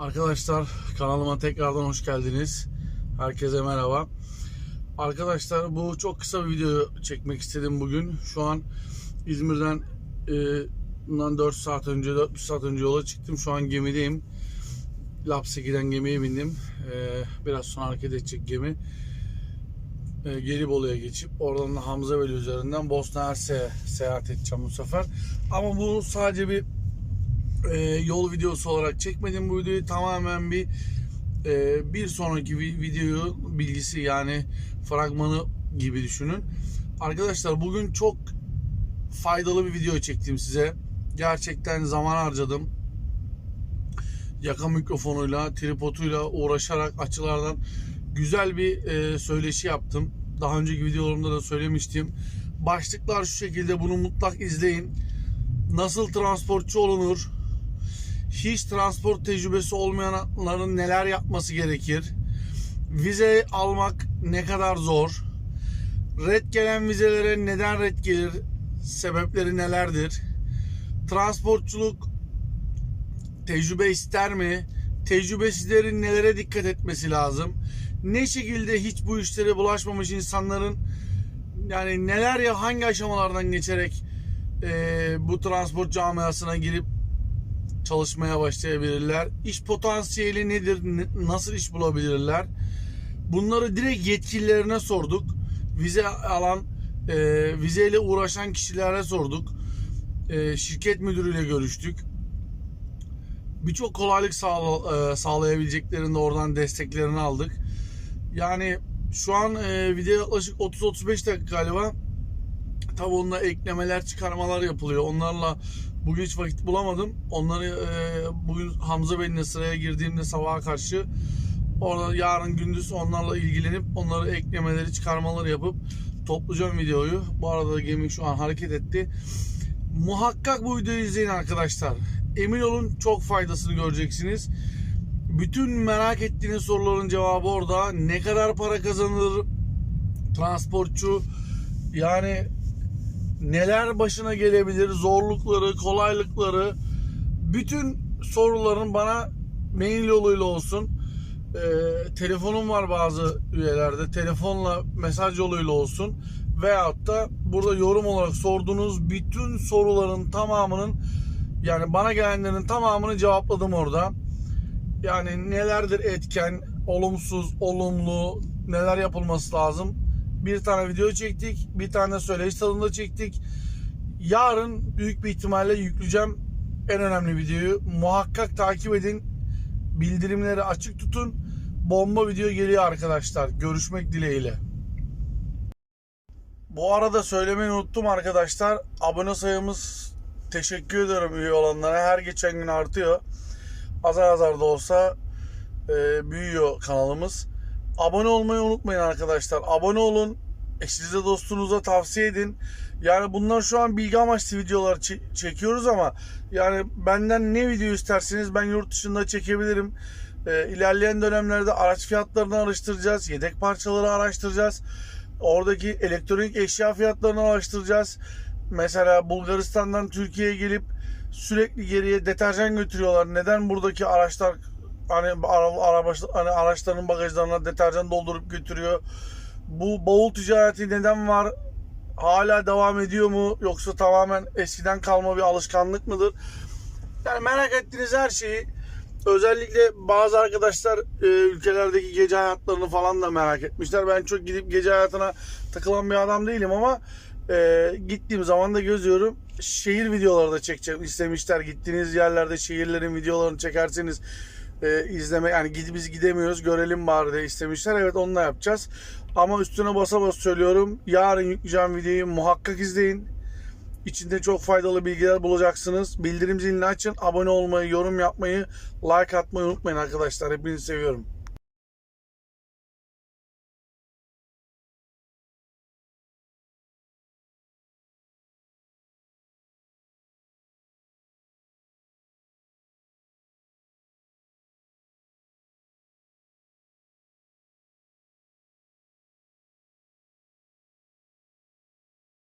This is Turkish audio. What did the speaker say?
Arkadaşlar kanalıma tekrardan hoş geldiniz. Herkese merhaba. Arkadaşlar bu çok kısa bir video çekmek istedim bugün. Şu an İzmir'den e, bundan 4 saat önce 4 saat önce yola çıktım. Şu an gemideyim. Lapseki'den gemiye bindim. E, biraz sonra hareket edecek gemi. E, Gelibolu'ya geçip oradan da Hamzaveli üzerinden Bosna Hersek'e seyahat edeceğim bu sefer. Ama bu sadece bir e, yol videosu olarak çekmedim bu videoyu tamamen bir e, bir sonraki vi- videoyu bilgisi yani fragmanı gibi düşünün. Arkadaşlar bugün çok faydalı bir video çektim size. Gerçekten zaman harcadım. Yaka mikrofonuyla, tripoduyla uğraşarak açılardan güzel bir e, söyleşi yaptım. Daha önceki videolarımda da söylemiştim. Başlıklar şu şekilde bunu mutlak izleyin. Nasıl transportçu olunur? Hiç transport tecrübesi olmayanların neler yapması gerekir? Vize almak ne kadar zor? Red gelen vizelere neden red gelir? Sebepleri nelerdir? Transportçuluk tecrübe ister mi? Tecrübesizlerin nelere dikkat etmesi lazım? Ne şekilde hiç bu işlere bulaşmamış insanların yani neler ya hangi aşamalardan geçerek eee, bu transport camiasına girip çalışmaya başlayabilirler. İş potansiyeli nedir? Ne- Nasıl iş bulabilirler? Bunları direkt yetkililerine sorduk. Vize alan, e, vizeyle uğraşan kişilere sorduk. E, şirket müdürüyle görüştük. Birçok kolaylık sağla, e, sağlayabileceklerini oradan desteklerini aldık. Yani şu an e, video yaklaşık 30-35 dakika galiba. Tabi eklemeler, çıkarmalar yapılıyor. Onlarla bugün hiç vakit bulamadım. Onları e, bugün Hamza Bey'le sıraya girdiğimde sabaha karşı orada yarın gündüz onlarla ilgilenip onları eklemeleri, çıkarmaları yapıp toplayacağım videoyu. Bu arada gemi şu an hareket etti. Muhakkak bu videoyu izleyin arkadaşlar. Emin olun çok faydasını göreceksiniz. Bütün merak ettiğiniz soruların cevabı orada. Ne kadar para kazanır transportçu? Yani neler başına gelebilir, zorlukları, kolaylıkları, bütün soruların bana mail yoluyla olsun, e, telefonum var bazı üyelerde, telefonla mesaj yoluyla olsun veyahut da burada yorum olarak sorduğunuz bütün soruların tamamının yani bana gelenlerin tamamını cevapladım orada. Yani nelerdir etken, olumsuz, olumlu, neler yapılması lazım. Bir tane video çektik, bir tane söyleyiş tadında çektik. Yarın büyük bir ihtimalle yükleyeceğim en önemli videoyu. Muhakkak takip edin. Bildirimleri açık tutun. Bomba video geliyor arkadaşlar. Görüşmek dileğiyle. Bu arada söylemeyi unuttum arkadaşlar. Abone sayımız teşekkür ederim üye olanlara. Her geçen gün artıyor. Azar azar da olsa e, büyüyor kanalımız. Abone olmayı unutmayın arkadaşlar. Abone olun. Eşinize dostunuza tavsiye edin. Yani bunlar şu an bilgi amaçlı videolar çe- çekiyoruz ama yani benden ne video isterseniz ben yurt dışında çekebilirim. E, ilerleyen dönemlerde araç fiyatlarını araştıracağız. Yedek parçaları araştıracağız. Oradaki elektronik eşya fiyatlarını araştıracağız. Mesela Bulgaristan'dan Türkiye'ye gelip sürekli geriye deterjan götürüyorlar. Neden buradaki araçlar hani ara, araba, hani araçların bagajlarına deterjan doldurup götürüyor? Bu bavul ticareti neden var? Hala devam ediyor mu? Yoksa tamamen eskiden kalma bir alışkanlık mıdır? Yani merak ettiğiniz her şeyi özellikle bazı arkadaşlar e, ülkelerdeki gece hayatlarını falan da merak etmişler. Ben çok gidip gece hayatına takılan bir adam değilim ama e, gittiğim zaman da gözüyorum. Şehir videoları da çekeceğim istemişler. Gittiğiniz yerlerde şehirlerin videolarını çekerseniz e, izleme yani gidip biz gidemiyoruz görelim bari de istemişler. Evet onu da yapacağız. Ama üstüne basa basa söylüyorum. Yarın yükleyeceğim videoyu muhakkak izleyin. İçinde çok faydalı bilgiler bulacaksınız. Bildirim zilini açın. Abone olmayı, yorum yapmayı, like atmayı unutmayın arkadaşlar. Hepinizi seviyorum.